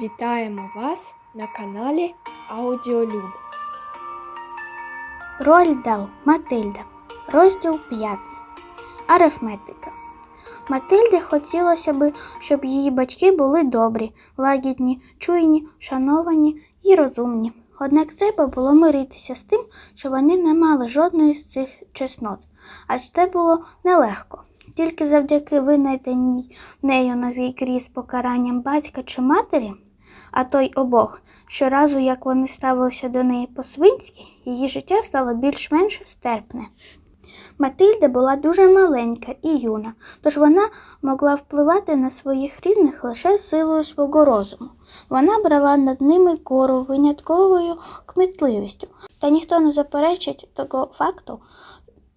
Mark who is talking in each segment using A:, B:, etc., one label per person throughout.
A: Вітаємо вас на каналі Аудіолюб.
B: Рольдал Матильда. Розділ 5. Арифметика. Матильді хотілося би, щоб її батьки були добрі, лагідні, чуйні, шановані і розумні. Однак треба було миритися з тим, що вони не мали жодної з цих чеснот, а це було нелегко. Тільки завдяки винайденій нею новій грі покаранням батька чи матері, а то й обох, щоразу, як вони ставилися до неї по-свинськи, її життя стало більш-менш стерпне. Матильда була дуже маленька і юна, тож вона могла впливати на своїх рідних лише силою свого розуму. Вона брала над ними кору винятковою кмітливістю, та ніхто не заперечить того факту,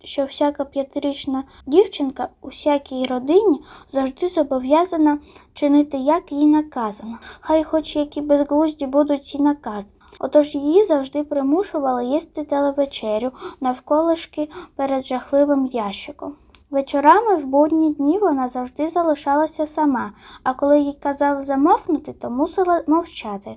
B: що всяка п'ятирічна дівчинка у всякій родині завжди зобов'язана чинити, як їй наказано, хай хоч які безглузді будуть ці накази. Отож її завжди примушували їсти телевечерю навколишки перед жахливим ящиком. Вечорами в будні дні вона завжди залишалася сама, а коли їй казали замовкнути, то мусила мовчати.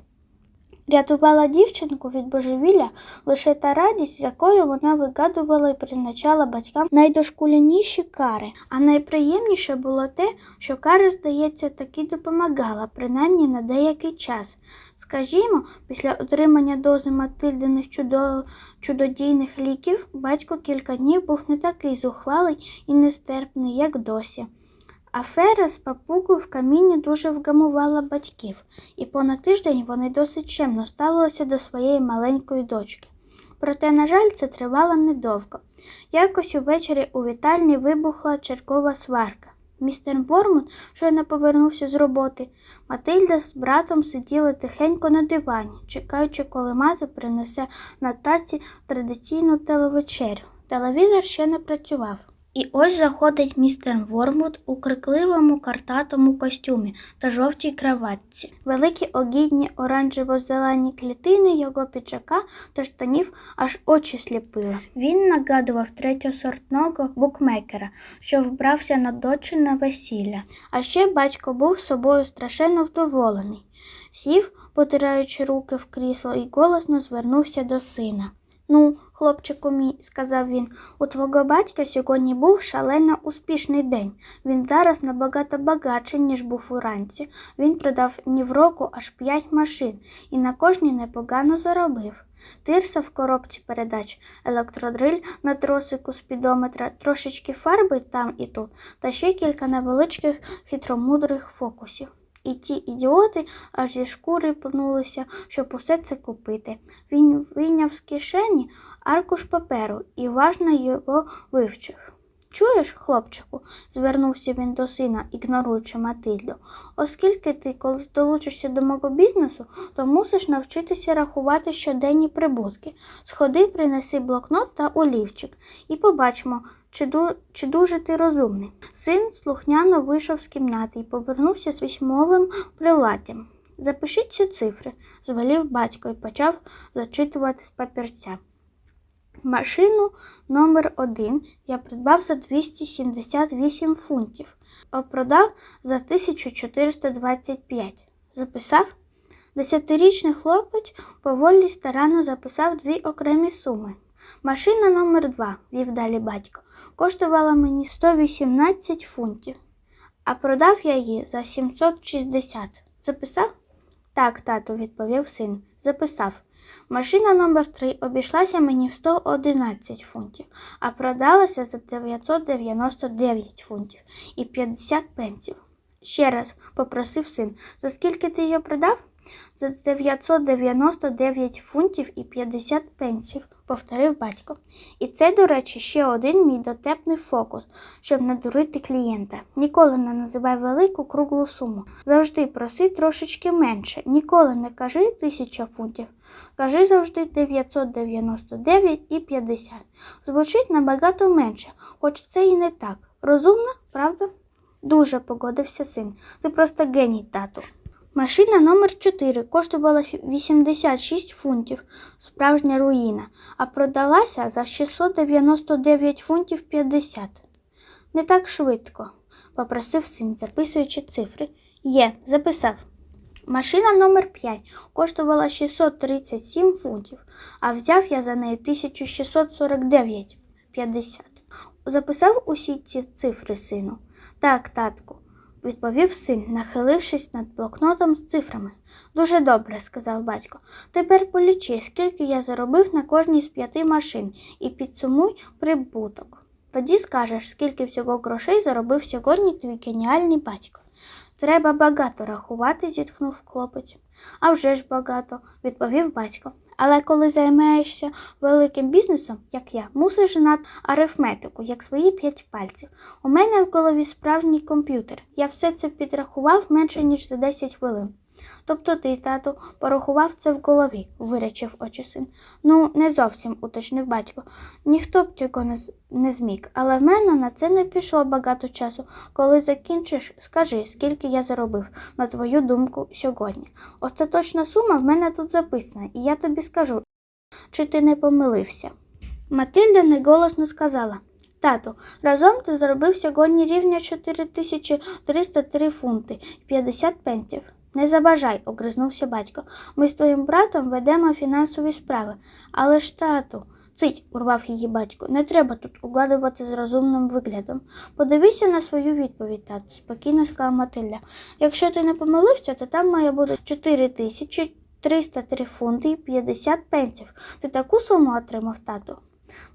B: Рятувала дівчинку від божевілля лише та радість, з якою вона вигадувала і призначала батькам найдошкуляніші кари. А найприємніше було те, що кара, здається, таки допомагала, принаймні на деякий час. Скажімо, після отримання дози Матильдиних чудо... чудодійних ліків батько кілька днів був не такий зухвалий і нестерпний, як досі. Афера з папугою в каміні дуже вгамувала батьків, і понад тиждень вони досить чемно ставилися до своєї маленької дочки. Проте, на жаль, це тривало недовго. Якось увечері у вітальні вибухла чергова сварка. Містер Бормут щойно повернувся з роботи. Матильда з братом сиділи тихенько на дивані, чекаючи, коли мати принесе на таці традиційну телевечерю. Телевізор ще не працював. І ось заходить містер Вормут у крикливому картатому костюмі та жовтій краватці. Великі огідні оранжево-зелені клітини його піджака та штанів аж очі сліпили. Він нагадував третьосортного букмекера, що вбрався на дочине весілля. А ще батько був собою страшенно вдоволений. Сів, потираючи руки в крісло, і голосно звернувся до сина. Ну, хлопчику мій, сказав він, у твого батька сьогодні був шалено успішний день. Він зараз набагато багатший, ніж був уранці. Він продав ні в року аж п'ять машин і на кожній непогано заробив. Тирса в коробці передач, електродриль на тросику спідометра, трошечки фарби там і тут, та ще кілька невеличких хитромудрих фокусів. І ті ідіоти аж зі шкури пнулися, щоб усе це купити. Він вийняв з кишені аркуш паперу і важно його вивчив. Чуєш, хлопчику, звернувся він до сина, ігноруючи Матильду, оскільки ти, коли долучишся до мого бізнесу, то мусиш навчитися рахувати щоденні прибутки. Сходи, принеси блокнот та олівчик і побачимо, чи, ду... чи дуже ти розумний. Син слухняно вийшов з кімнати і повернувся з письмовим приладдям. Запишіть ці цифри, звелів батько і почав зачитувати з папірця. Машину номер 1 я придбав за 278 фунтів, а продав за 1425. Записав? Десятирічний хлопець поволі старанно записав дві окремі суми. Машина номер 2 вів далі батько, коштувала мені 118 фунтів, а продав я її за 760. Записав? Так, тату, відповів син. Записав. Машина номер 3 обійшлася мені в 111 фунтів, а продалася за 999 фунтів і 50 пенсів. Ще раз попросив син, за скільки ти її продав? За 999 фунтів і 50 пенсів, повторив батько. І це, до речі, ще один мій дотепний фокус, щоб надурити клієнта. Ніколи не називай велику круглу суму. Завжди проси трошечки менше. Ніколи не кажи тисяча фунтів. Кажи завжди 999 і 50. Звучить набагато менше, хоч це і не так. Розумно, правда? Дуже погодився син. Ти просто геній, тату. Машина номер 4 коштувала 86 фунтів, справжня руїна, а продалася за 699 фунтів 50. Не так швидко, попросив син, записуючи цифри. Є, записав. Машина номер 5 коштувала 637 фунтів, а взяв я за неї 1649,50. Записав усі ці цифри сину. Так, татку, відповів син, нахилившись над блокнотом з цифрами. Дуже добре, сказав батько. Тепер полічи, скільки я заробив на кожній з п'яти машин, і підсумуй прибуток. Тоді скажеш, скільки всього грошей заробив сьогодні твій геніальний батько. Треба багато рахувати, зітхнув хлопець. А вже ж багато, відповів батько. Але коли займаєшся великим бізнесом, як я, мусиш знати арифметику, як свої п'ять пальців. У мене в голові справжній комп'ютер. Я все це підрахував менше, ніж за 10 хвилин. Тобто ти, тату, порахував це в голові, вирячив очі син. Ну, не зовсім, уточнив батько. Ніхто б цього не, не зміг, але в мене на це не пішло багато часу. Коли закінчиш, скажи, скільки я заробив, на твою думку, сьогодні. Остаточна сума в мене тут записана, і я тобі скажу, чи ти не помилився. Матильда неголосно сказала. Тату, разом ти заробив сьогодні рівня 4303 фунти і 50 пенсів. Не забажай, огризнувся батько. Ми з твоїм братом ведемо фінансові справи. Але ж, тату, цить, урвав її батько, не треба тут угадувати з розумним виглядом. Подивися на свою відповідь, тату, спокійно сказала Матильда. Якщо ти не помилився, то там має бути 4303 фунти і 50 пенсів. Ти таку суму отримав, тату?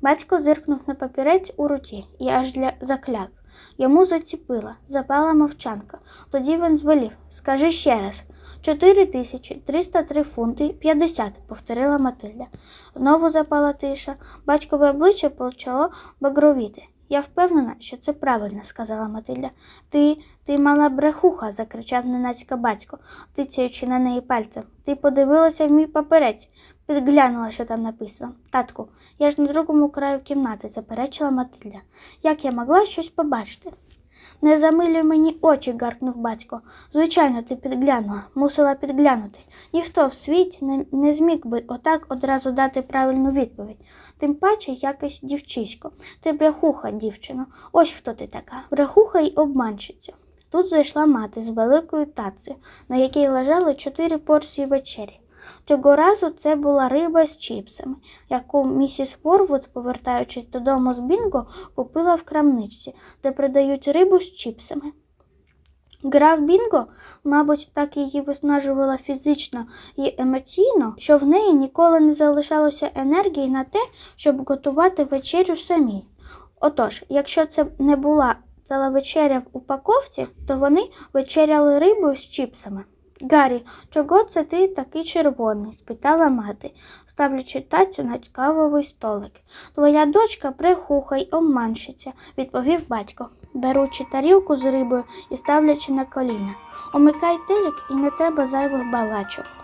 B: Батько зиркнув на папірець у руці і аж для закляк. Йому заціпила, запала мовчанка. Тоді він звелів Скажи ще раз. Чотири тисячі триста три фунти п'ятдесят, повторила Матильда. Знову запала тиша. Батькове обличчя почало багровіти. Я впевнена, що це правильно, сказала Матильда. Ти, ти мала брехуха, закричав ненацька батько, тицяючи на неї пальцем. Ти подивилася в мій паперець, підглянула, що там написано. Татку, я ж на другому краю кімнати, заперечила Матильда. Як я могла щось побачити? Не замилюй мені очі, гаркнув батько. Звичайно, ти підглянула, мусила підглянути. Ніхто в світі не, не зміг би отак одразу дати правильну відповідь. Тим паче якесь дівчисько. Ти брехуха, дівчино. Ось хто ти така. Брехуха й обманщиця. Тут зайшла мати з великою тацею, на якій лежали чотири порції вечері. Цього разу це була риба з чіпсами, яку місіс Ворвуд, повертаючись додому з Бінго, купила в крамничці, де продають рибу з чіпсами. Гра в Бінго, мабуть, так її виснажувала фізично і емоційно, що в неї ніколи не залишалося енергії на те, щоб готувати вечерю самій. Отож, якщо це не була ціла вечеря в упаковці, то вони вечеряли рибою з чіпсами. Гаррі, чого це ти такий червоний? спитала мати, ставлячи тацю на цікавий столик. Твоя дочка прихуха й обманщиця, відповів батько, беручи тарілку з рибою і ставлячи на коліна. Умикай телік і не треба зайвих балачок.